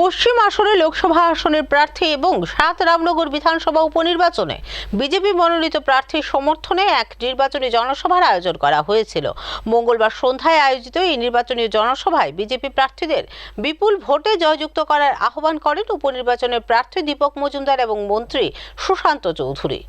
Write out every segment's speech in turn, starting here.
পশ্চিম আসনে লোকসভা আসনের প্রার্থী এবং সাত রামনগর বিধানসভা উপনির্বাচনে বিজেপি মনোনীত প্রার্থীর সমর্থনে এক নির্বাচনী জনসভার আয়োজন করা হয়েছিল। মঙ্গলবার সন্ধ্যায় আয়োজিত এই নির্বাচনী জনসভায় বিজেপি প্রার্থীদের বিপুল ভোটে জয়যুক্ত করার আহ্বান করেন উপনির্বাচনের প্রার্থী দীপক মজুমদার এবং মন্ত্রী সুশান্ত চৌধুরী।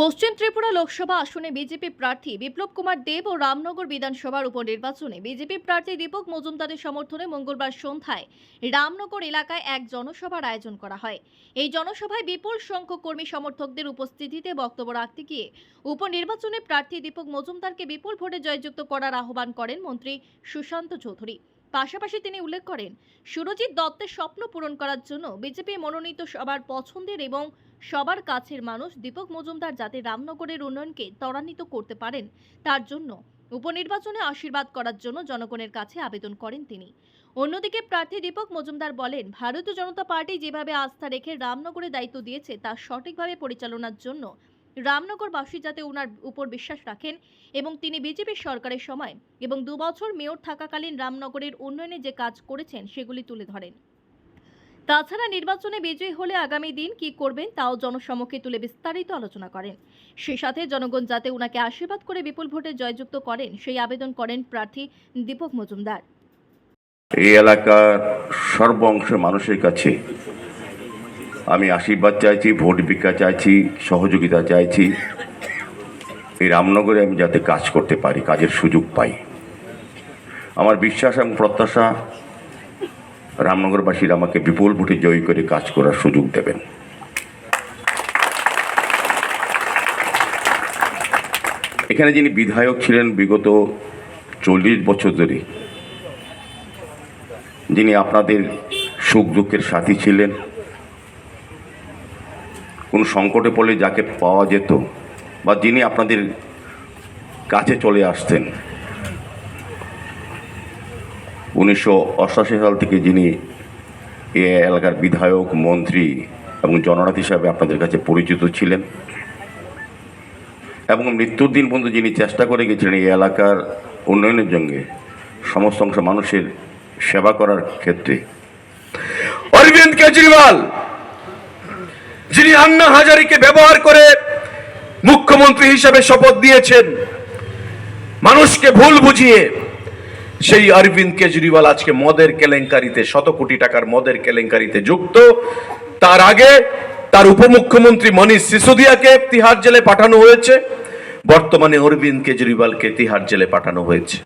পশ্চিম ত্রিপুরা লোকসভা আসনে বিজেপি প্রার্থী বিপ্লব কুমার দেব ও রামনগর বিধানসভার উপনির্বাচনে বিজেপি প্রার্থী দীপক মজুমদারের সমর্থনে মঙ্গলবার সন্ধ্যায় রামনগর এলাকায় এক জনসভার আয়োজন করা হয়। এই জনসভায় বিপুল সংখ্যক কর্মী সমর্থকদের উপস্থিতিতে বক্তব্য রাখতে গিয়ে উপনির্বাচনে প্রার্থী দীপক মজুমদারকে বিপুল ভোটে জয়যুক্ত করার আহ্বান করেন মন্ত্রী সুশান্ত চৌধুরী। পাশাপাশি তিনি উল্লেখ করেন, সুরজিৎ দত্তের স্বপ্ন পূরণ করার জন্য বিজেপি মনোনীত সবার পছন্দের এবং সবার কাছের মানুষ দীপক মজুমদার যাতে রামনগরের উন্নয়নকে ত্বরান্বিত করতে পারেন, তার জন্য উপনির্বাচনে আশীর্বাদ করার জন্য জনগণের কাছে আবেদন করেন তিনি। অন্যদিকে প্রার্থী দীপক মজুমদার বলেন, ভারতীয় জনতা পার্টি যেভাবে আস্থা রেখে রামনগরে দায়িত্ব দিয়েছে, তা সঠিকভাবে পরিচালনার জন্য রামনগরবাসী যাতে ওনার উপর বিশ্বাস রাখেন এবং তিনি বিজেপির সরকারের সময় এবং দু বছর মেয়র থাকাকালীন রামনগরের উন্নয়নে যে কাজ করেছেন সেগুলি তুলে ধরেন। তাছাড়া নির্বাচনে বিজয়ী হলে আগামী দিন কি করবেন তাও জনসমক্ষে তুলে বিস্তারিত আলোচনা করেন। সে সাথে জনগণ যাতে উনাকে আশীর্বাদ করে বিপুল ভোটে জয়যুক্ত করেন, সেই আবেদন করেন প্রার্থী দীপক মজুমদার। এই এলাকার সর্ব অংশের মানুষের কাছে আমি আশীর্বাদ চাইছি, ভোট ভিক্ষা চাইছি, সহযোগিতা চাইছি। এই রামনগরে আমি যাতে কাজ করতে পারি, কাজের সুযোগ পাই। আমার বিশ্বাস এবং প্রত্যাশা, রামনগরবাসীরা আমাকে বিপুল ভোটে জয়ী করে কাজ করার সুযোগ দেবেন। এখানে যিনি বিধায়ক ছিলেন বিগত চল্লিশ বছর ধরে, যিনি আপনাদের সুখ দুঃখের সাথী ছিলেন কোন সংকটে পড়লে যাকে পাওয়া যেত বা যিনি আপনাদের কাছে চলে আসতেন। উনিশশো অষ্টাশি সাল থেকে যিনি এ এলাকার বিধায়ক, মন্ত্রী এবং জননাথ হিসাবে আপনাদের কাছে পরিচিত ছিলেন এবং মৃত্যুর দিন পর্যন্ত যিনি চেষ্টা করে গেছিলেন এই এলাকার উন্নয়নের জন্য সমস্ত অংশ মানুষের সেবা করার ক্ষেত্রে। অরবিন্দ কেজরিওয়াল যিনি আন্না হাজারিকে ব্যবহার করে মুখ্যমন্ত্রী হিসেবে শপথ দিয়েছেন, মানুষকে ভুল বুঝিয়ে সেই অরবিন্দ কেজরিওয়াল আজকে মদের কেলেঙ্কারিতে, শত কোটি টাকার মদের কেলেঙ্কারিতে যুক্ত। তার আগে তার উপমুখ্যমন্ত্রী মনীষ সিসোদিয়াকে তিহার জেলে পাঠানো হয়েছে, বর্তমানে অরবিন্দ কেজরিওয়ালকে তিহার জেলে পাঠানো হয়েছে।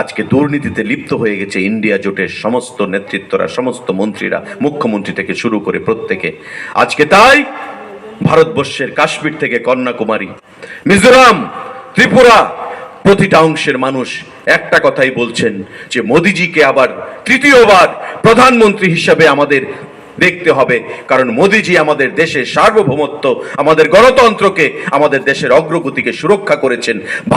আজকে দুর্নীতিতে লিপ্ত হয়ে গেছে ইন্ডিয়া জোটের সমস্ত নেতৃত্বরা, সমস্ত মন্ত্রীরা, মুখ্যমন্ত্রী থেকে শুরু করে প্রত্যেকে। আজকে তাই ভারতবর্ষের কাশ্মীর থেকে কন্যাকুমারী, মিজোরাম, ত্রিপুরা, প্রতিটা অংশের মানুষ একটা কথাই বলছেন যে মোদিজিকে আবার তৃতীয়বার প্রধানমন্ত্রী হিসাবে আমাদের দেখতে হবে, কারণ মোদিজি আমাদের দেশের সার্বভৌমত্ব, আমাদের গণতন্ত্রকে, আমাদের দেশের অগ্রগতিকে সুরক্ষা করেছেন।